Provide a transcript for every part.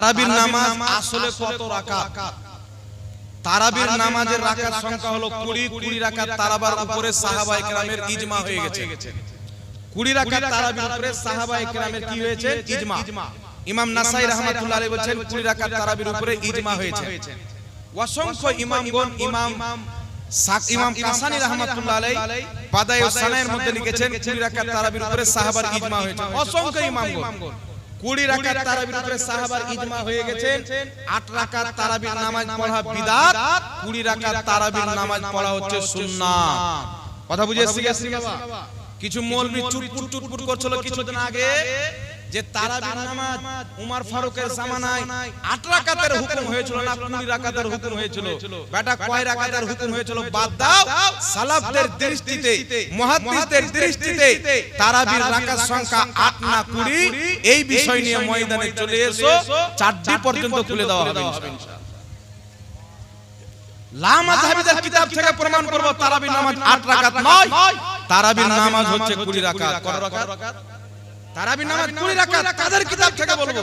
তারাবির নামাজ আসলে কত রাকাত? তারাবির নামাজের রাকাত সংখ্যা হলো 20 20 রাকাত তারাবার উপরে সাহাবায়ে কেরামের ইজমা হয়ে গেছে। 20 রাকাত তারাবির উপরে সাহাবায়ে কেরামের কি হয়েছে? ইজমা। ইমাম নাসাই রাহমাতুল্লাহ আলাইহি বলেন 20 রাকাত তারাবির উপরে ইজমা হয়েছে। অসংখ্য ইমামগণ ইমাম ইমাম কাসানি রাহমাতুল্লাহ আলাইহি বাদায়ে সানায়ের মধ্যে লিখেছেন 20 রাকাত তারাবির উপরে সাহাবার ইজমা হয়েছে। অসংখ্য ইমামগণ কুড়ি রাকাত তারাবির উপরে সাহাবার ইজমা হয়ে গেছে। আট রাকাত তারাবির নামাজ পড়া বিদাত। কুড়ি রাকাত তারাবির নামাজ পড়া হচ্ছে সুন্নাত। কথা বুঝে এসে গেছি বাবা? কিছু মৌলবি চুটপুট চুটপুট করছিল কিছুদিন আগে। যে তারাবির নামাজ উমর ফারুকের জামানায় আট রাকাতের হুকুম হয়েছিল না কুড়ি রাকাতের হুকুম হয়েছিল। বেটা কয় রাকাতের হুকুম হয়েছিল? বাদ দাও। সালাফদের দৃষ্টিতে মুহাদ্দিসদের দৃষ্টিতে তারাবির রাকাত সংখ্যা আট না কুড়ি। এই বিষয় নিয়ে ময়দানে চলে এসো। চারটি পর্যন্ত খুলে দেওয়া হবে ইনশাআল্লাহ। লামা সাহাবীদের কিতাব থেকে প্রমাণ করব তারাবির নামাজ আট রাকাত নয়। তারাবির নামাজ হচ্ছে কুড়ি রাকাত। কত রাকাত? তারাবির নামাজ কুড়ি রাকাত কাদের কিতাব থেকে বলব।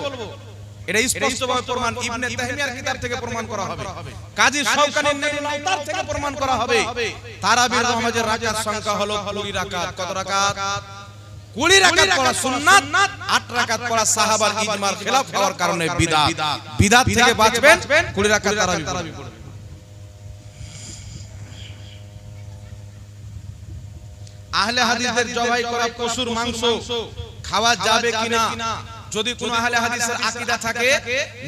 এটা স্পষ্টভাবে প্রমাণ ইবনে তাহমিয়ার কিতাব থেকে প্রমাণ করা হবে। কাজী শওকানীর নেইল আওতার থেকে প্রমাণ করা হবে। তারাবির নামাজের রাকাত সংখ্যা হলো কুড়ি রাকাত। কত রাকাত? কুড়ি রাকাত পড়া সুন্নাত আট রাকাত পড়া সাহাবার ইজমার খেলাফ হওয়ার কারণে বিদআত বিদআত থেকে বাঁচবেন কুড়ি রাকাত তারাবি পড়বেন আহলে হাদিসদের জবাই করা পশুর মাংস খাওয়া যাবে কিনা? যদি কোন আহলে হাদিসের আকীদা থাকে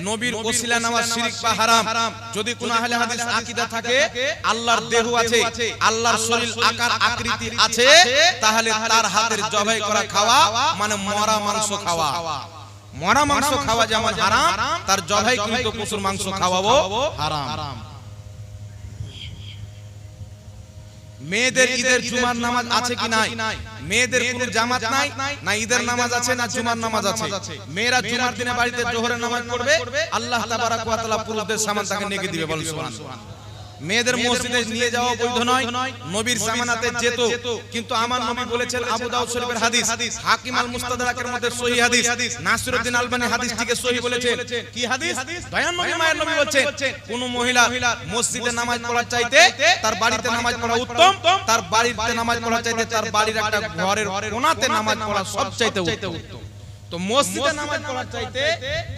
নবীর ওসিলা নেওয়া শিরক বা হারাম। যদি কোন আহলে হাদিস আকীদা থাকে আল্লাহর দেহ আছে আল্লাহর শরীর আকার আকৃতি আছে তাহলে তার হাতের জবাই করা খাওয়া মানে মরা মাংস খাওয়া। মরা মাংস খাওয়া যেমন হারাম তার জবাই কিন্তু পশুর মাংস খাওয়াবো হারাম। মেয়েদের ঈদের জুমার নামাজ আছে কি নাই? মেয়েদের কোন জামাত নাই? না ঈদের নামাজ আছে না জুমার নামাজ আছে? মেয়েরা জুমার দিনে বাড়িতে জোহরের নামাজ পড়বে আল্লাহ তাবারাক ওয়া তাআলা পুরুষদের সামান তাকে নেকি দিবে বলেন সুবহানাল্লাহ। মেয়েদের মসজিদে নিয়ে যাওয়া বৈধ নয়। নবীর জামানাতে যেত কিন্তু আমার নবী বলেছেন আবু দাউদ শরীফের হাদিস। হাকিম আল মুস্তাদরাকের মধ্যে সহিহ হাদিস। নাসিরউদ্দিন আলবানী হাদিসটিকে সহিহ বলেছেন কি হাদিস? দয়ান নবী মায়ের নবী বলেছেন কোন মহিলা মসজিদে নামাজ পড়ার চাইতে তার বাড়িতে নামাজ পড়া উত্তম। তার বাড়িতে নামাজ পড়ার চাইতে তার বাড়ির একটা ঘরের কোণাতে নামাজ পড়া সবচাইতে উত্তম তো মসজিদে নামাজ পড়ার চাইতে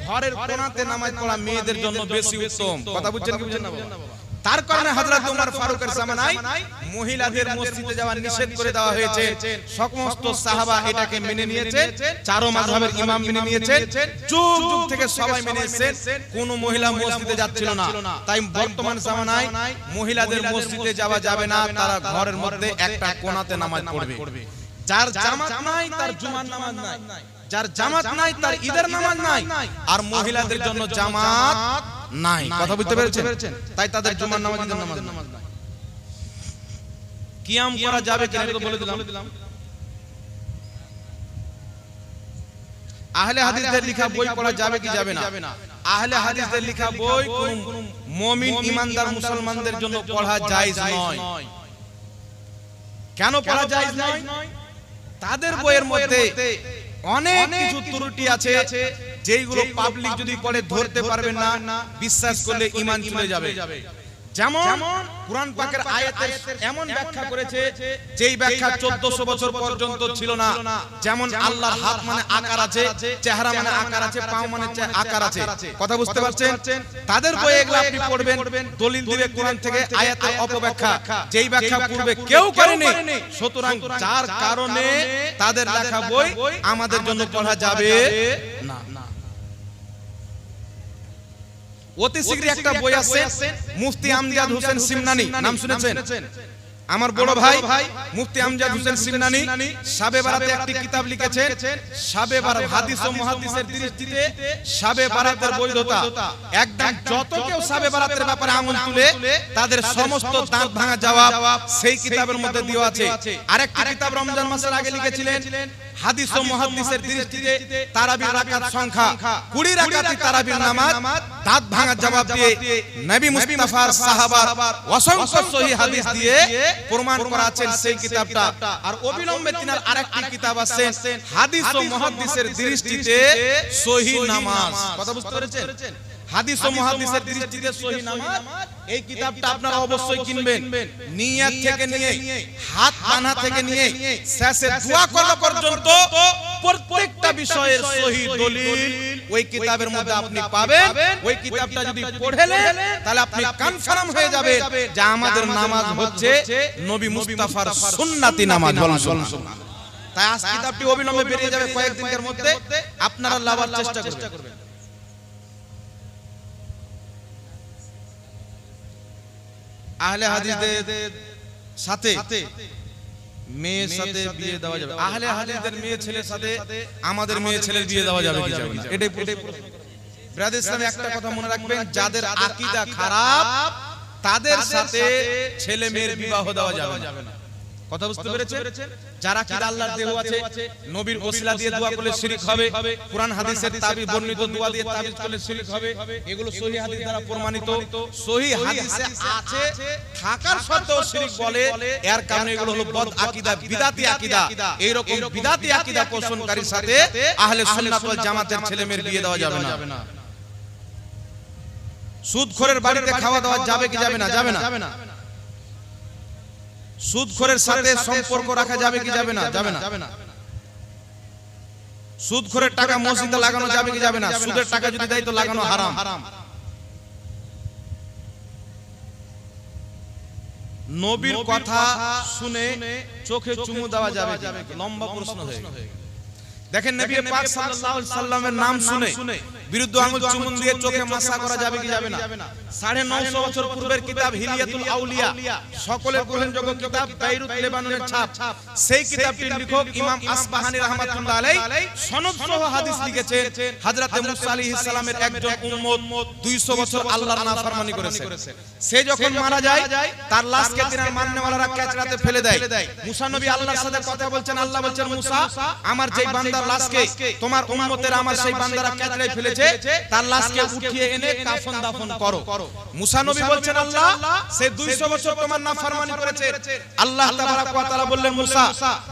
ঘরের কোণাতে নামাজ পড়া মেয়েদের জন্য বেশি উত্তম কথা বুঝছেন কি বুঝছেন না বাবা? তার কারণে হযরত ওমর ফারুকের জামানায় মহিলাদের মসজিদে যাওয়া নিষেধ করে দেওয়া হয়েছে। সমস্ত সাহাবা এটাকে মেনে নিয়েছে চারো মাযহাবের ইমাম মেনে নিয়েছেন যুগ যুগ থেকে সবাই মেনে এসেছেন কোন মহিলা মসজিদে যাচ্ছিল না। তাই বর্তমান জামানায় মহিলাদের মসজিদে যাওয়া যাবে না তারা ঘরের মধ্যে একটা কোণাতে নামাজ পড়বে। যার জামাত নাই তার জুমার নামাজ নাই। যার জামাত নাই তার ঈদের নামাজ নাই। আর মহিলাদের জন্য জামাত নাই। কথা বুঝতে পেরেছেন? তাই তাদের জুমার নামাজ ঈদের নামাজ নাই। কিয়াম করা যাবে কিনা তো বলে দিলাম। আহলে হাদিসদের লেখা বই পড়া যাবে কি যাবে না? আহলে হাদিসদের লেখা বই কোন মুমিন ইমানদার মুসলমানদের জন্য পড়া জায়েজ নয়। কেন পড়া জায়েজ নয়? তাদের বইয়ের মধ্যে অনেক কিছু ত্রুটি আছে। যেইগুলো পাবলিক যদি পড়ে ধরতে পারবে না বিশ্বাস করলে ঈমান চলে যাবে। যেমন কোরআন পাকের আয়াতের এমন ব্যাখ্যা করেছে যেই ব্যাখ্যা 1400 বছর পর্যন্ত ছিল না। যেমন আল্লাহর হাত মানে আকার আছে চেহারা মানে আকার আছে পাও মানে আকার আছে। কথা বুঝতে পারছেন? তাদের বইয়ে এগুলো আপনি পড়বেন দলিল দিবে কোরআন থেকে আয়াতের অপব্যাখ্যা। যেই ব্যাখ্যা পূর্বে কেউ করেনি সুতরাং যার কারণে তাদের লেখা বই আমাদের জন্য পড়া যাবে না অতি শীঘ্রই একটা বই আছে মুফতি আমজাদ হোসেন সিমনানি। নাম শুনেছেন? আমার বড় ভাই মুফতি আমজাদ হোসেন সিমনানি সাবে বারাতে একটি কিতাব লিখেছেন। সাবে বারাত হাদিস ও মুহাদ্দিসের দৃষ্টিতে সাবে বারাতের বৈধতা। একদম যত কেউ সাবে বারাতের ব্যাপারে আঙুল তুলে তাদের সমস্ত দাঁত ভাঙা জবাব সেই কিতাবের মধ্যে দেওয়া আছে। আরেকটি কিতাব রমজান মাসের আগে লিখেছিলেন হাদিস ও মুহাদ্দিসের দৃষ্টিতে তারাবির রাকাত সংখ্যা। 20 রাকাতই তারাবির নামাজ দাঁত ভাঙার জবাব দিয়ে নবী মুস্তাফার সাহাবার অসংখ্য সহিহ হাদিস দিয়ে প্রমাণ করা আছেন সেই কিতাবটা। আর অবিলম্বে তিনার আরেকটি কিতাব আছে হাদিস ও মুহাদ্দিসের দৃষ্টিতে সহিহ নামাজ। কথা বুঝতে পেরেছেন? হাদিস ও মুহাদ্দিসের দৃষ্টিতে সহিহ নামাজ এই কিতাবটা আপনারা অবশ্যই কিনবেন। নিয়াত থেকে নিয়ে হাত পানা থেকে নিয়ে শেষে দোয়া করা পর্যন্ত প্রত্যেকটা বিষয়ের সহি দলিল ওই কিতাবের মধ্যে আপনি পাবেন ওই কিতাবটা যদি পড়েলেন তাহলে আপনি কনফার্ম হয়ে যাবে যে আমাদের নামাজ হচ্ছে নবী মুস্তাফার সুন্নাতি নামাজ। বলুন সুবহানাল্লাহ। তাই আজ কিতাবটি অবিলম্বে বেরিয়ে যাবে কয়েকদিনের মধ্যে। আপনারা লাভার চেষ্টা করবেন আহলে হাদিসদের সাথে মেয়ের সাথে বিয়ে দেওয়া যাবে। আহলে হাদিসদের মেয়ে ছেলের সাথে আমাদের মেয়ে ছেলের বিয়ে দেওয়া যাবে কি যাবে না এটাই এটাই ব্রাদার ইসলামে একটা কথা মনে রাখবেন যাদের আকীদা খারাপ তাদের সাথে ছেলে মেয়ের বিবাহ দেওয়া যাবে না। কথা বুঝতে পেরেছেন? যারা কি আল্লাহর দেহ আছে নবীর ওসিলা দিয়ে দোয়া করলে শিরক হবে কোরআন হাদিসের তাবিজ বর্ণিত দোয়া দিয়ে তাবিজ করলে শিরক হবে এগুলো সহিহ হাদিস দ্বারা প্রমাণিত সহিহ হাদিসে আছে থাকার সত্ত্বেও শিরক বলে এর কারণে এগুলো হলো বদ আকীদা বিদাতি আকীদা এই রকম বিদাতি আকীদা পোষণকারীর সাথে আহলে সুন্নাত ওয়াল জামাতের ছেলে মেয়ের বিয়ে দেওয়া যাবে না। সুদখোরের বাড়িতে খাওয়া দাওয়া যাবে কি যাবে না যাবে না সুদখোরের সাথে সম্পর্ক রাখা যাবে কি যাবে না? যাবে না সুদখোরের টাকা মসজিদে লাগানো যাবে কি যাবে না? সুদের টাকা যদি দেয় তো লাগানো হারাম। নবীর কথা শুনে চোখে চুমু দেওয়া যাবে কি? লম্বা প্রশ্ন হয়ে। দেখেন নবী পাক সাল্লাল্লাহু আলাইহি সাল্লামের নাম শুনে। বিরুদ্ধ আঙুল চুমুন দিয়ে চোখে মাসা করা যাবে কি যাবে না? সাড়ে নয়শো বছর পূর্বের কিতাব হিলিয়াতুল আউলিয়া। সকলের গ্রহণযোগ্য কিতাব বেইরুত লেবাননের ছাপ। সেই কিতাবটির লেখক ইমাম আসবাহানী রাহমাতুল্লাহ আলাইহি সনদ সহ হাদিস লিখেছেন। হযরতে মুসা আলাইহিস সালামের একজন উম্মত 200 বছর আল্লাহর নাফরমানি করেছে। সে যখন মারা যায় তার লাশকে তিনার মাননেওয়ালারা ক্যাচরাতে ফেলে দেয় মুসা নবী আল্লাহর সাথে কথা বলছেন আল্লাহ বলছেন মুসা আমার যেই বান্দার লাশকে তোমার উম্মতের আমার সেই বান্দারা ক্যাচরায় ফেলেছে তার লাশকে উঠিয়ে এনে কাফন দাফন করো। মুসা নবী বলছেন আল্লাহ সে 200 বছর তোমার নাফরমানি করেছে। আল্লাহ তাবারাক ওয়া তাআলা বললেন মুসা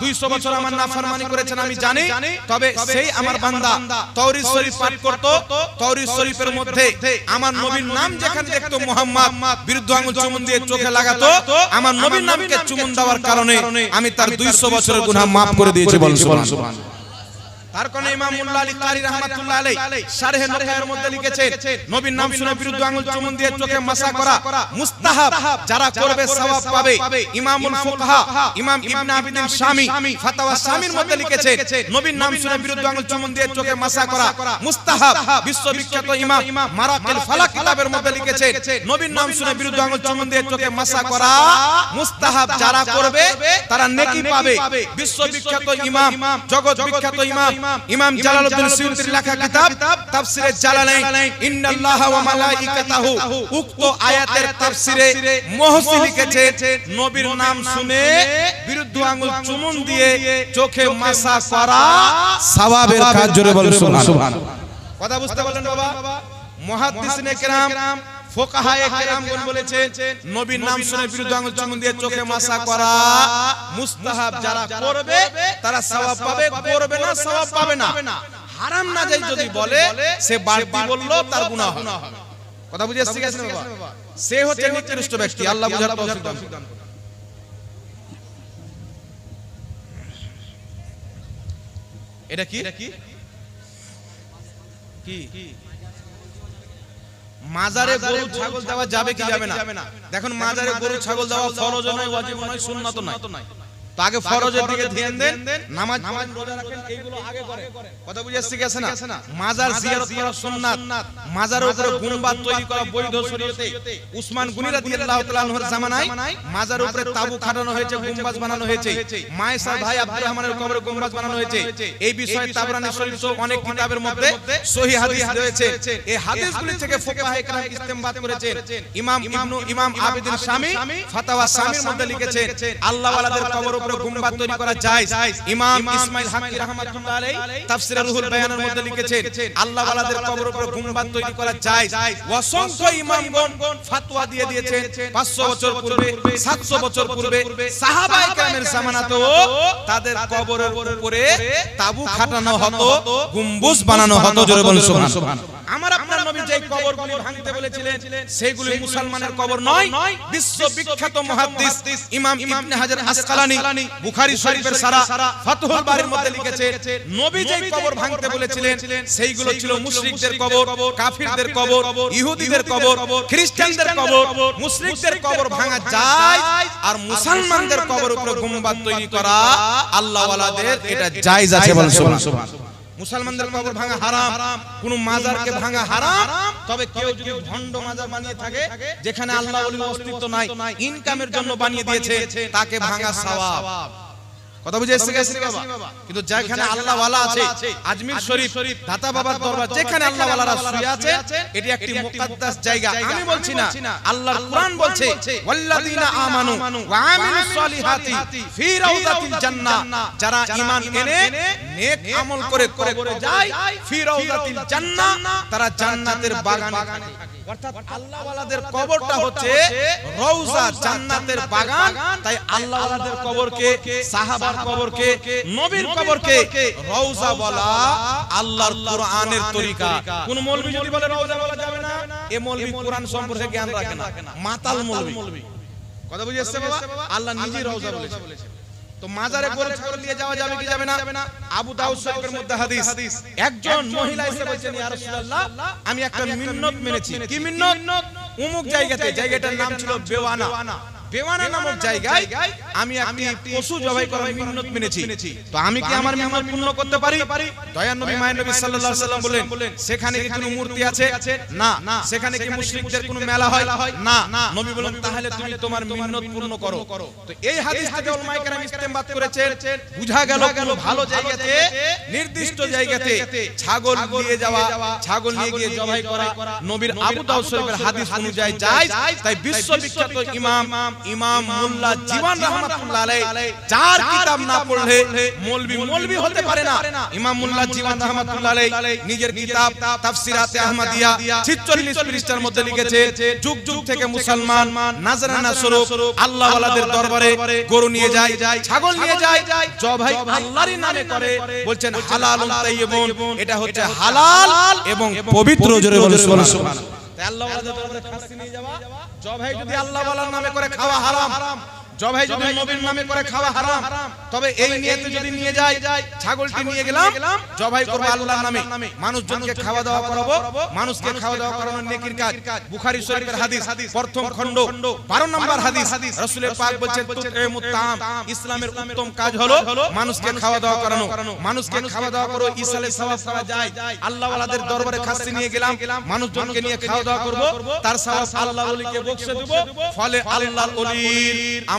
200 বছর আমার নাফরমানি করেছেন আমি জানি। তবে সেই আমার বান্দা তাওরীত শরীফ পাঠ করত তাওরীত শরীফের মধ্যে আমার নবীর নাম যেখানে দেখতো মুহাম্মদ বিরুদ্ধ আঙুল চুমুন দিয়ে চোখে লাগাতো আমার নবীর নামকে চুমুন দেওয়ার কারণে আমি তার 200 বছরের গুনাহ maaf করে দিয়েছি বলুন সুবহানাল্লাহ তার কারণে ইমাম মুল্লা আলী কারি রাহমাতুল্লাহ আলাইহি শারহে নবুয়ের মধ্যে লিখেছেন নবীর নাম শুনে বিরুদ্ধ আঙুল চুমুন দিয়ে চোখে মাসা করা মুস্তাহাব যারা করবে সওয়াব পাবে ইমামুল ফুকাহা ইমাম ইবনে আবিদিন শামী ফাতাওয়া শামীর মধ্যে লিখেছেন নবীর নাম শুনে বিরুদ্ধ আঙুল চুমুন দিয়ে চোখে মাসা করা মুস্তাহাব বিশ্ববিখ্যাত ইমাম মারাকিল ফালাক কিতাবের মধ্যে লিখেছেন নবীর নাম শুনে বিরুদ্ধ আঙুল চুমুন দিয়ে চোখে মাসা করা মুস্তাহাব যারা করবে তারা নেকি পাবে বিশ্ববিখ্যাত ইমাম জগৎ বিখ্যাত ইমাম ইমাম জালালউদ্দিন সিউতির লেখা কিতাব তাফসিরে জালালাইন ইন্নাল্লাহ ওয়া মালাইকাতাহু। উক্ত আয়াতের তাফসিরে মুহসি লিখেছে নবীর নাম শুনে বিরুদ্ধ আঙ্গুল চুমুন দিয়ে চোখে মাসা করা সওয়াবের কাজ জোরে বলুন সুবহানাল্লাহ। কথা বুঝতে পারলেন বাবা? মুহাদ্দিসিনে কেরাম ফোকাহায়ে কেরামগণ বলেছেন নবীর নাম শুনে বিরুদ্ধ আঙ্গুল চুমুন দিয়ে চোখে মাসা করা মুস্তাহাব যারা করবে তারা সওয়াব পাবে করবে না সওয়াব পাবে না। হারাম না যাই যদি বলে সে বাড়তি বলল তার গুনাহ হবে। কথা বুঝে বাবা? সে হচ্ছে নিকৃষ্ট ব্যক্তি আল্লাহ বুঝার তৌফিক দান করুন। এটা কি? কি? মাজারে গরু ছাগল দেওয়া যাবে কি যাবে না? দেখুন মাজারে গরু ছাগল দেওয়া ফরজ নয় ওয়াজিব নয় সুন্নাত নয়। তো আগে ফরজের দিকে ধ্যান দেন নামাজ নামাজ রোজা রাখেন এইগুলো আগে করে। কথা বুঝে এসছে গেছে না? মাজার জিয়ারত করা সুন্নাত। মাজারের উপরে তৈরি করা বৈধ শরীয়তে। উসমান গনি রাদিয়াল্লাহু তাআলা আনহুর জামানায় মাজারের উপরে তাবু খাটানো হয়েছে গুম্বাজ বানানো হয়েছে। মায়েশা ভাই আব্দুর রহমানের কবরে গুম্বাজ বানানো হয়েছে। এই বিষয়ে তাবরানী শরীফ সহ অনেক কিতাবের মধ্যে সহিহ হাদিস রয়েছে। এই হাদিসগুলি থেকে ইস্তেমবাদ করেছেন ইমাম ইবনু ইমাম আবিদিন শামী ফাতাওয়া শামীর মধ্যে লিখেছেন আল্লাহ ওয়ালাদের কবর উপরে গুম্বাদ তৈরি করা যায় ইমাম ইসমাইল হাক্কি রাহমাতুল্লাহ আলাইহি তাফসিরে রুহুল বায়ানের মধ্যে লিখেছেন আল্লাহ ওয়ালাদের কবর উপরে গুম্বাদ তৈরি করা যায় অসংখ্য ইমামগণ ফতোয়া দিয়ে দিয়েছেন 500 বছর পূর্বে 700 বছর পূর্বে সাহাবায়ে কেরামের জামানাতেও তাদের কবরের উপরে তাবু খাটানো হতো গম্বুজ বানানো হতো জোরে বলুন সুবহানাল্লাহ। আমার যে কবরগুলি ভাঙতে বলেছিলেন সেগুলি মুসলমানের কবর নয়, বিশ্ব বিখ্যাত মুহাদ্দিস ইমাম ইবনে হাজার আসকালানি, বুখারী শরীফের সারা ফাতহুল বারীর মধ্যে লিখেছে, নবী যে কবর ভাঙতে বলেছিলেন, সেইগুলো ছিল মুশরিকদের কবর, কাফিরদের কবর, ইহুদিদের কবর, খ্রিস্টানদের কবর, মুশরিকদের কবর ভাঙা যায়, আর মুসলমানদের কবর উপরে গুম্বাদ তৈরি করা আল্লাহ ওয়ালাদের এটা জায়েজ আছে বলেন সুবহানাল্লাহ। মুসলমানদের কবর ভাঙা হারাম কোন মাজারকে ভাঙা হারাম তবে কেউ যদি ভণ্ড মাজার বানিয়ে থাকে যেখানে আল্লাহ অস্তিত্ব নাই ইনকামের জন্য বানিয়ে দিয়েছে তাকে ভাঙা সওয়াব কথা বুঝে এসে গেছে বাবা। কিন্তু যেখানে আল্লাহ ওয়ালা আছে আজমির শরীফ দাতা বাবার দরবার যেখানে আল্লাহ ওয়ালারা শুয়ে আছে এটি একটি মুকদ্দাস জায়গা। আমি বলছি না আল্লাহর কোরআন বলছে ওয়াল্লাযিনা আমানু ওয়া আমিলুস সলিহাতি ফি রাউদাতিল জান্নাহ। যারা ঈমান এনে নেক আমল করে কবরে যায় ফি রাউদাতিল জান্নাহ তারা জান্নাতের বাগানে থাকে। অর্থাৎ আল্লাহ কবরটা হচ্ছে রওজা জান্নাতের বাগান। তাই আল্লাহ কবরকে সাহাবার কবরকে নবীর কবরকে রওজা বলা আল্লাহর কোরআনের তরিকা। কোন মৌলবি যদি বলে রওজা বলা যাবে না এ মৌলবি কোরআন সম্পর্কে জ্ঞান রাখে না। মাতাল মৌলবি। কথা বুঝে এসছে বাবা? আল্লাহ নিজেই রওজা বলেছে। তো মাজারে গরু ছাগল নিয়ে যাওয়া যাবে কি যাবে না? আবু দাউদ শরীফের মধ্যে হাদিস। একজন মহিলা এসে বলেছেন ইয়া রাসূলুল্লাহ আমি একটা মিন্নত মেনেছি। কি মিন্নত? অমুক জায়গাতে জায়গাটার নাম ছিল বেওয়ানা। বেওয়ানা নামক জায়গায় আমি একটি পশু জবাই করার মিন্নত মেনেছি। তো আমি কি আমার মিন্নত পূর্ণ করতে পারি? দয়ার নবী মায়ের নবী সাল্লাল্লাহু আলাইহি সাল্লাম বলেন সেখানে কি কোনো মূর্তি আছে? না সেখানে কি মুশরিকদের কোনো মেলা হয়? না নবী বলেন তাহলে তুমি তোমার মিন্নত পূর্ণ করো। তো এই হাদিস থেকে উলামায়ে কেরাম ইস্তেমবাদ করেছেন বুঝা গেল কোনো ভালো জায়গাতে নির্দিষ্ট জায়গাতে ছাগল নিয়ে যাওয়া ছাগল নিয়ে গিয়ে জবাই করা নবীর আবু দাউদ শরীফের হাদিস অনুযায়ী যায় তাই বিশ্ববিখ্যাত ইমাম ইমাম মোল্লা জীবন রহমাতুল্লাহ আলাইহি যার কিতাব না পড়লে মৌলবি মৌলবি হতে পারে না। ইমাম মোল্লা জীবন রহমাতুল্লাহ আলাইহি নিজের কিতাব তাফসিরাতে আহমদিয়া 46 পৃষ্ঠার মধ্যে লিখেছে যুগ যুগ থেকে মুসলমান নাজরানা স্বরূপ আল্লাহ ওয়ালাদের দরবারে গরু নিয়ে যায় ছাগল নিয়ে যায় জবাই আল্লাহরই নামে করে বলছেন হালালুন তাইয়িবুন এটা হচ্ছে হালাল এবং পবিত্র জোরে বলে সুবহানাল্লাহ। আল্লাহ ওয়ালাদের দরবারে খাসি নিয়ে যাওয়া। জবাই যদি আল্লাহ ওয়ালার নামে করে খাওয়া হারাম। জবাই যদি নবীর নামে করে খাওয়া হারাম তবে এই নিয়তে যদি নিয়ে যায় ছাগলটি নিয়ে গেলাম জবাই করব আল্লাহর নামে। মানুষজনকে খাওয়া দাওয়া করাবো মানুষকে খাওয়া দাওয়া নেকির কাজ। বুখারী শরীফের হাদিস প্রথম খণ্ড। 12 নম্বর হাদিস রাসূলের পাক বলেছেন তুতইমুত তাম ইসলামের উত্তম কাজ হলো মানুষকে খাওয়া দাওয়া করানো। মানুষকে খাওয়া দাওয়া করো ইসালে সওয়াব পাওয়া যায়। আল্লাহ ওয়ালাদের দরবারে খাসি নিয়ে গেলাম মানুষজনকে নিয়ে খাওয়া দাওয়া করব তার সওয়াব আল্লাহ ওলিকে বকশে দেব ফলে আল্লাহর ওলির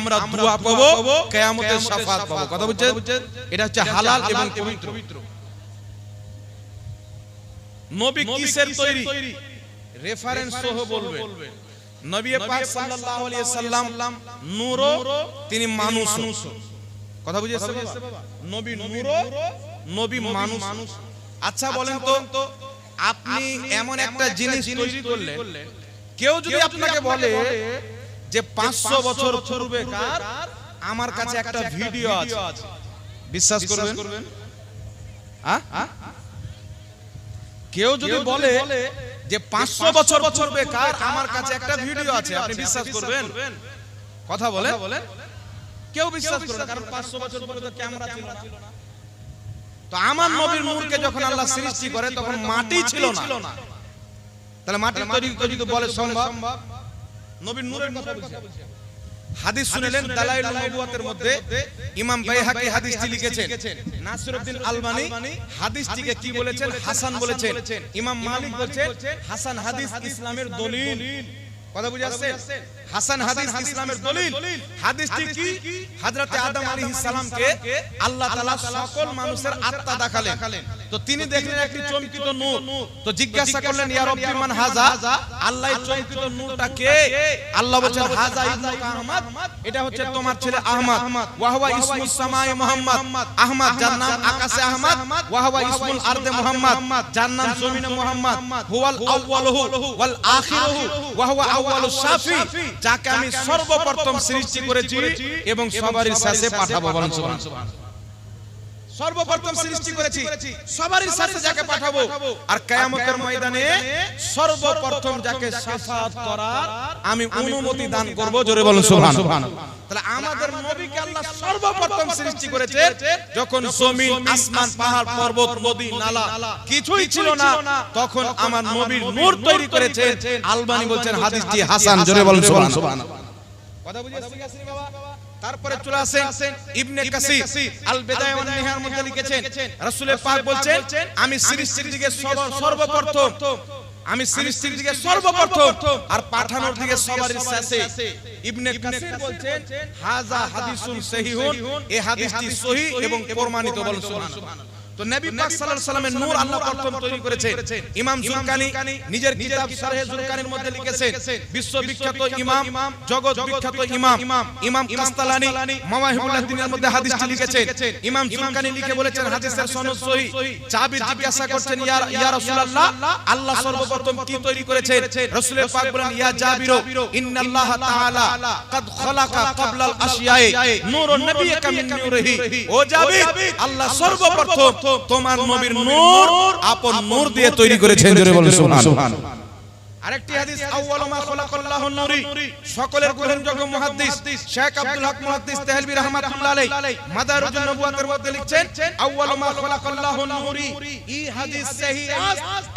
আমরা দোয়া পাবো কিয়ামতের শাফাত পাবো। কথা বুঝছেন এটা হচ্ছে হালাল এবং পবিত্র। নবী কিসের তৈরি? রেফারেন্স সহ বলবে নবী পাক সাল্লাল্লাহু আলাইহি সাল্লাম নূর তিনি মানুষ কথা বুঝেছে বাবা? নবী নূর নবী মানুষ আচ্ছা বলেন তো আপনি এমন একটা জিনিস তৈরি করলেন। কেউ যদি আপনাকে বলে যে পাঁচশো বছর পূর্বে কার? আমার কাছে একটা ভিডিও আছে। বিশ্বাস করবেন? কেউ যদি বলে যে পাঁচশো বছর বছর বেকার আমার কাছে একটা ভিডিও আছে। আপনি বিশ্বাস করবেন? কথা বলে কেউ বিশ্বাস করবে কারণ পাঁচশো বছর পরে তো ক্যামেরা ছিল না। তো আমার নবীর নূরকে যখন আল্লাহ সৃষ্টি করে তখন মাটি ছিল না। তাহলে মাটির তৈরি তৈরি বলে সম্ভব। নবীর নূরের কথা বলছি হাদিস শুনেলেন দালাইল নবুয়াতের মধ্যে ইমাম বাইহাকি হাদিসটি লিখেছেন। নাসিরউদ্দিন আলবানি হাদিসটিকে কি বলেছেন? হাসান বলেছেন। ইমাম মালিক বলেছেন হাসান হাদিস ইসলামের দলিল। কথা বুঝে আসছে হাসান হাদিস ইসলামের দলিল। হাদিসটি কি? হযরতে আদম আলাইহিস সালামকে আল্লাহ তাআলা সকল মানুষের আত্মা দেখালেন। তো তিনি দেখলেন একটি চমকিত নূর। তো জিজ্ঞাসা করলেন ইয়া রব্বি মান হাজা? আল্লাহ এই চমকিত নূরটা কে? আল্লাহ বলেন হাজা ইবনু আহমদ এটা হচ্ছে তোমার ছেলে আহমদ। ওয়া হুয়া ইসমুস সামায়ে মুহাম্মদ। আহমদ যার নাম আকাশে আহমদ। ওয়া হুয়া ইসমুল আরদে মুহাম্মদ যার নাম জমিনে মুহাম্মদ। হুয়াল আউয়ালুহু ওয়াল আখিরুহু ওয়া হুয়া আউয়ালুস শাফি যাকে আমি সর্বপ্রথম সৃষ্টি করেছি এবং সবারই শেষে পাঠাবো বলুন সুবহান সর্বপ্রথম সৃষ্টি করেছি সবারই সাথে যাকে পাঠাবো আর কিয়ামতের ময়দানে সর্বপ্রথম যাকে শাফাত করার আমি অনুমতি দান করব জোরে বলুন সুবহানাল্লাহ। তাহলে আমাদের নবীকে আল্লাহ সর্বপ্রথম সৃষ্টি করেছে। যখন জমিন আসমান পাহাড় পর্বত নদী নালা কিছুই ছিল না। তখন আমার নবীর নূর তৈরি করেছে আলবানি বলছেন হাদিসটি হাসান জোরে বলুন সুবহানাল্লাহ। কথা বুঝে আসছে বাবা? তারপরে চলে আসেন ইবনে কাসির। আল বিদায় ওয়ান নিহার মধ্যে লিখেছেন রাসূল পাক বলছেন আমি সৃষ্টির দিকে সর্বপ্রথম আমি সৃষ্টির দিকে সর্বপ্রথম আর পাঠানোর দিকে সবার শেষে। ইবনে কাসির বলছেন হাজা হাদিসুন সহিহুন এই হাদিসটি সহিহ এবং প্রমাণিত বলুন সুবহানাল্লাহ। তো নবী পাক সাল্লাল্লাহু আলাইহি নূর আল্লাহ তৈরি করেছে ইমাম মধ্যে লিখেছেন ইমাম জগৎ বিখ্যাত ইমাম ইমাম মধ্যে হাদিসটি লিখেছেন। ইমাম লিখে বলেছেন হাদিসের সনদ চাবি জিজ্ঞাসা করছেন ইয়া ইয়া রাসূলুল্লাহ। আল্লাহ সর্বপ্রথম কি তৈরি করেছেন? রাসূল পাক বলেন ইয়া জাবির ইন্নাল্লাহ তাআলা কদ খলাকা নূরুন মিন নূরিহি ও জাবির আল্লাহ সর্বপ্রথম তোমার নবীর নূর আপন নূর দিয়ে তৈরি করেছেন জোরে বলুন সুবহানাল্লাহ। আরেকটি হাদিস আউয়ালু মা খালাকাল্লাহু নূরি সকলের গ্রহণযোগ্য মুহাদ্দিস শেখ আব্দুল হক মুহাদ্দিস তাহলবি রাহমাতুল্লাহ আলাইহি। মাদারুজুন নবুয়াতের মধ্যে লিখছেন আউয়ালু মা খালাকাল্লাহু নূরি এই হাদিস সহিহ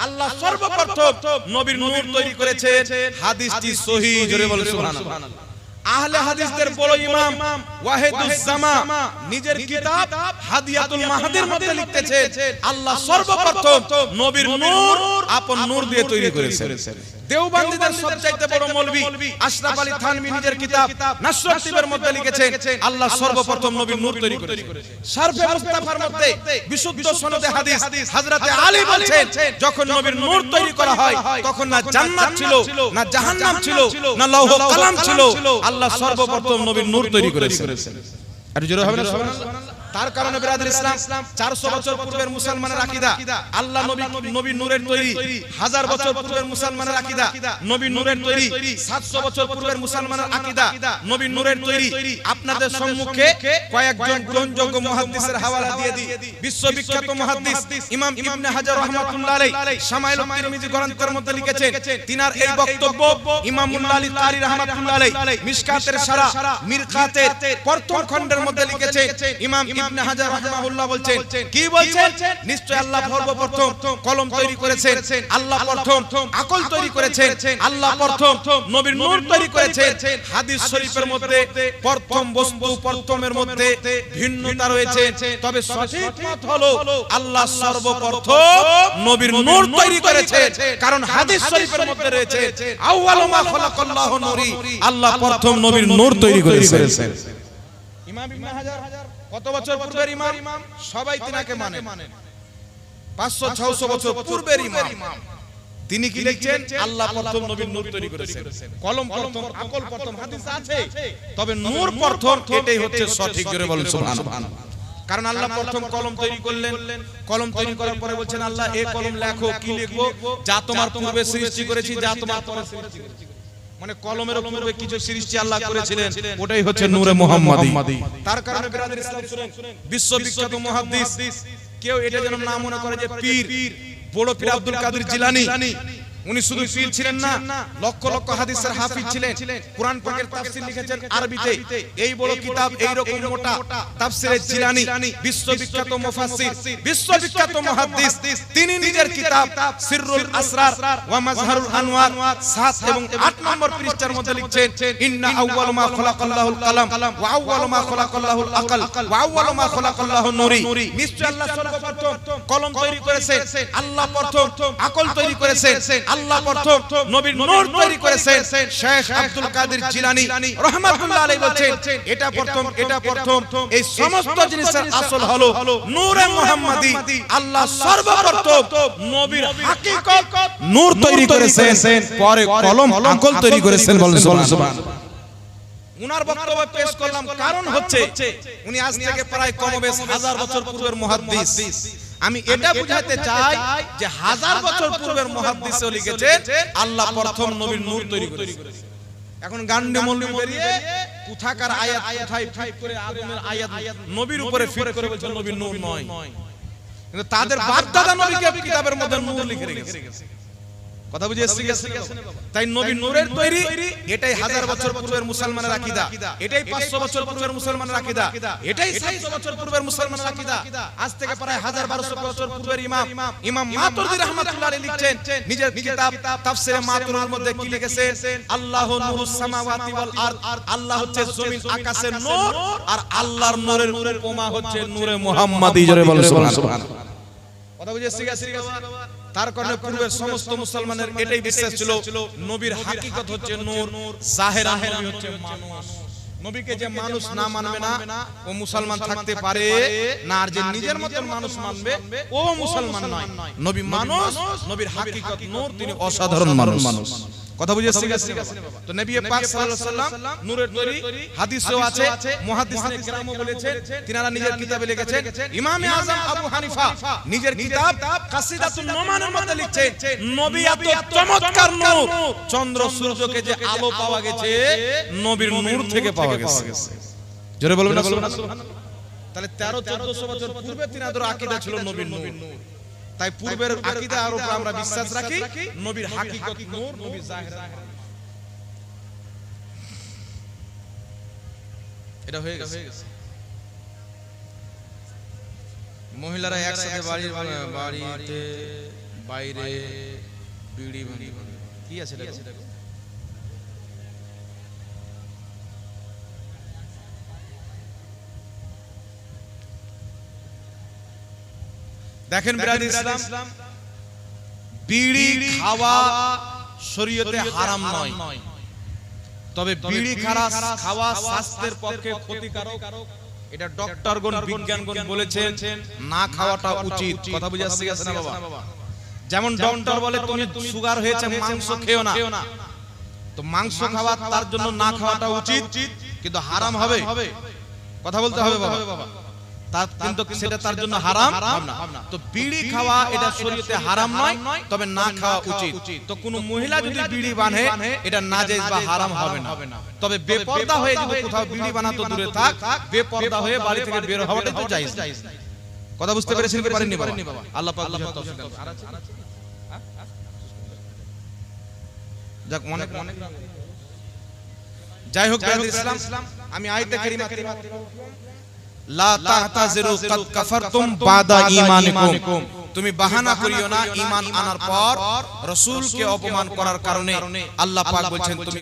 আল্লাহ সর্বপ্রথম নবীর নূর তৈরি করেছেন। হাদিসটি সহিহ জোরে বলুন সুবহানাল্লাহ। আহলে হাদিসদের বড় ইমাম ওয়াহিদুস জামা নিজের কিতাব হাদিয়াতুল মাহাদির মধ্যে লিখতেছে আল্লাহ সর্বপ্রথম নবীর নূর আপন নূর দিয়ে তৈরি করেছেন। দেওবন্দীদের সবচাইতে বড় মৌলভী আশরাফ আলী থানভী নিজের কিতাব নাসরাতিবের মধ্যে লিখেছেন আল্লাহ সর্বপ্রথম নবীর নূর তৈরি করেছেন। শারফে মুস্তাফার মধ্যে বিশুদ্ধ সনদে হাদিস হযরতে আলী বলছেন যখন নবীর নূর তৈরি করা হয় তখন না জান্নাত ছিল না জাহান্নাম ছিল না লৌহ কালাম ছিল। আল্লাহ সর্বপ্রথম নবীর নূর তৈরি করেছেন। আর জোরে হবে না? সুবহানাল্লাহ তার কারণে বিরাদর ইসলাম 400 বছর পূর্বের মুসলমানের আকীদা। আল্লাহ নবী নবী নূরের তৈরি। হাজার বছর পূর্বের মুসলমানের আকীদা। নবী নূরের তৈরি। 700 বছর পূর্বের মুসলমানের আকীদা। নবী নূরের তৈরি। আপনাদের সম্মুখে কয়েকজন গ্রহণযোগ্য মুহাদ্দিসের হাওয়ালা দিয়ে দিই। বিশ্ববিখ্যাত মুহাদ্দিস ইমাম ইবনে হাজার রাহমাতুল্লাহ আলাইহি শামাইল তিরমিজি গ্রন্থের মধ্যে লিখেছেন তিনার এই বক্তব্য ইমাম আলী তারি রাহমাতুল্লাহ আলাইহি। মিশকাতের সারা মিরকাতের প্রথম খণ্ডের মধ্যে লিখেছেন ইমাম ইবনে হাজার রাহমাহুল্লাহ বলছেন কি বলছেন? নিশ্চয় আল্লাহ সর্বপ্রথম কলম তৈরি করেছেন আল্লাহ প্রথম আকল তৈরি করেছেন আল্লাহ প্রথম নবীর নূর তৈরি করেছেন হাদিস শরীফের মধ্যে প্রথম বস্তু প্রথমের মধ্যে ভিন্নতা রয়েছে তবে সঠিক মত হলো আল্লাহ সর্বপ্রথম নবীর নূর তৈরি করেছে কারণ হাদিস শরীফের মধ্যে রয়েছে আউয়ালু মা খালাকাল্লাহু নূরি আল্লাহ প্রথম নবীর নূর তৈরি করেছেন। ইমাম ইবনে হাজার কত বছর পূর্বের ইমাম? সবাই তিনাকে মানে পাঁচশো ছয়শো বছর পূর্বের ইমাম। তিনি কি লিখছেন আল্লাহ প্রথম নবীর নূর তৈরি করেছেন। কলম প্রথম আকল প্রথম হাদিস আছে। তবে নূর প্রথম এটাই হচ্ছে সঠিক জোরে বলেন সুবহানাল্লাহ। কারণ আল্লাহ প্রথম কলম তৈরি করলেন। কলম তৈরি করার পরে বলছেন আল্লাহ এই কলম লেখো কি লিখব? যা তোমার পূর্বে সৃষ্টি করেছি যা তোমার পরে সৃষ্টি করেছি। মানে কলমের পূর্বে কিছু সৃষ্টি আল্লাহ করেছিলেন ওটাই হচ্ছে নূরে মুহাম্মাদি। তার কারণে বিরাদের ইসলাম শুনেন বিশ্ববিখ্যাত মুহাদ্দিস। কেউ এটা যেন না মনে করে যে পীর বড় পীর আব্দুল কাদের জিলানী। উনি শুধু পীর ছিলেন না লক্ষ লক্ষ হাদিসের হাফিজ ছিলেন। কোরআন পাকের তাফসীর লিখেছেন আরবিতে। এই বড় কিতাব এই রকম মোটা তাফসীরে জিলানী বিশ্ববিখ্যাত মুফাসসির বিশ্ববিখ্যাত মুহাদ্দিস তিনি নিজের কিতাব সিররুল আসরার ওয়া মাজহারুল আনওয়ার 7 এবং 8 নম্বর পৃষ্ঠার মধ্যে লিখছেন ইন্না আউওয়ালু মা খালাকাল্লাহুল কালাম ওয়া আউওয়ালু মা খালাকাল্লাহুল আকল ওয়া আউওয়ালু মা খালাকাল্লাহুন নূরি নিশ্চয় আল্লাহ সর্বপ্রথম কলম তৈরি করেছেন আল্লাহ প্রথম আকল তৈরি করেছেন আল্লাহ প্রথম নবীর নূর তৈরি করেছেন শেখ আব্দুল কাদের জিলানী রহমাতুল্লাহ আলাইহি বলছেন। এটা প্রথম এটা প্রথম। এই সমস্ত জিনিসের আসল হলো নূরে মুহাম্মাদি। আল্লাহ সর্বপ্রথম নবীর হাকিকত নূর তৈরি করেছেন। পরে কলম আকল তৈরি করেছেন বলেন সুবহানাল্লাহ। উনার বক্তব্য পেশ করলাম কারণ হচ্ছে উনি আজ থেকে প্রায় কমবেশ হাজার বছর পূর্বের মুহাদ্দিস। আমি এটা বুঝাতে চাই যে হাজার বছর পূর্বের মহাদিসে লিখেছে আল্লাহ প্রথম নবীর নূর তৈরি করেছে। এখন গান্ডে মল্লি বেরিয়ে কোথাকার আয়াত কোথায় ফিট করে আদমের আয়াত নবীর উপরে ফিট করে বলছে নবীর নূর নয়। কিন্তু তাদের বাপ দাদা নবীকে কিতাবের মধ্যে নূর লিখে রেখেছে। কথা বুঝে এসছে গেছে তাই নবী নূরের তৈরি এটাই হাজার বছর পূর্বের মুসলমানের আকীদা। এটাই 500 বছর পূর্বের মুসলমানের আকীদা। এটাই 700 বছর পূর্বের মুসলমানের আকীদা। আজ থেকে প্রায় হাজার 1200 বছর পূর্বের ইমাম। ইমাম। মাতুরদি রাহমাতুল্লাহ আলাইহি লিখছেন নিজের কিতাব তাফসিরে মাতুরুর মধ্যে কি লিখেছেন? আল্লাহু নূরুস সামাওয়াতি ওয়াল আরদ। আল্লাহ হচ্ছে জমিন আকাশের নূর আর আল্লাহর নূরের উপমা হচ্ছে নূরে মুহাম্মাদি। জোরে বলেন সুবহানাল্লাহ কথা বুঝে এসছে গেছে তার কারণে পূর্বের সমস্ত মুসলমানের এটাই বিশ্বাস ছিল নবীর হাকিকত হচ্ছে নূর জাহেরা হচ্ছে মানুষ। নবীকে যে মানুষ না মানবে না ও মুসলমান থাকতে পারে না আর যে নিজের মতন মানুষ মানবে ও মুসলমান নয়। নবী মানুষ নবীর হাকিকত নূর তিনি অসাধারণ মানুষ। কথা বুঝে গেছে তো নবী পাক সাল্লাল্লাহু আলাইহি সাল্লাম নূরের তৈরি হাদিসেও আছে মুহাদ্দিসিনে কেরামও বলেছেন তিনারা নিজের কিতাবে লিখেছেন ইমামে আযম আবু হানিফা নিজের কিতাব কাসিদাতুন নোমানের মধ্যে লিখছেন। নবী এত চমৎকার নূর। চন্দ্র সূর্যকে যে আলো পাওয়া গেছে নবীর নূর থেকে পাওয়া গেছে। জোরে বলবেন না বলবেন না তাহলে 13 1400 বছর পূর্বে তিনাদের আকীদা ছিল নবীর নূর। তাই পূর্বের আকিদা আর উপর আমরা বিশ্বাস রাখি নবীর হাকিকত নূর নবীর জাহির এটা হয়ে গেছে। মহিলারা একসাথে বাড়ির বাড়িতে বাইরে বিড়ি কি আছে এটা দেখেন বিরাদ ইসলাম। বিড়ি খাওয়া শরীয়তে হারাম নয়। তবে বিড়ি খাওয়া খাওয়া স্বাস্থ্যের পক্ষে ক্ষতিকারক। এটা ডক্টরগণ বিজ্ঞানগণ বলেছেন না খাওয়াটা উচিত। কথা বুঝে আসছে গেছে না বাবা। যেমন ডক্টর বলে তুমি সুগার হয়েছে মাংস খেও না। তো মাংস খাওয়া তার জন্য না খাওয়াটা উচিত। কিন্তু হারাম হবে। কথা বলতে হবে বাবা। তার কিন্তু সেটা তার জন্য হারাম? তো বিড়ি খাওয়া এটা শরীয়তে হারাম নয় তবে না খাওয়া উচিত। তো কোন মহিলা যদি বিড়ি বাঁধে এটা নাজেজ বা হারাম হবে না। তবে বেপরদা হয়ে যদি কোথাও বিড়ি বানাতো দূরে থাক বেপরদা হয়ে বাড়ি থেকে বের হওয়াটাই তো জায়েজ। কথা বুঝতে পেরেছেন কি পারেননি বাবা আল্লাহ পাক বুঝার তৌফিক দান করুন। যাক অনেক অনেক যাই হোক ইসলাম। আমি আয়াতে কারিমা লা তাহতাজিরু কাদ কাফারতুম বাদা ঈমানিকুম। তুমি বাহানা করিও না ঈমান আনার পর রাসূলকে অপমান করার কারণে আল্লাহ পাক তুমি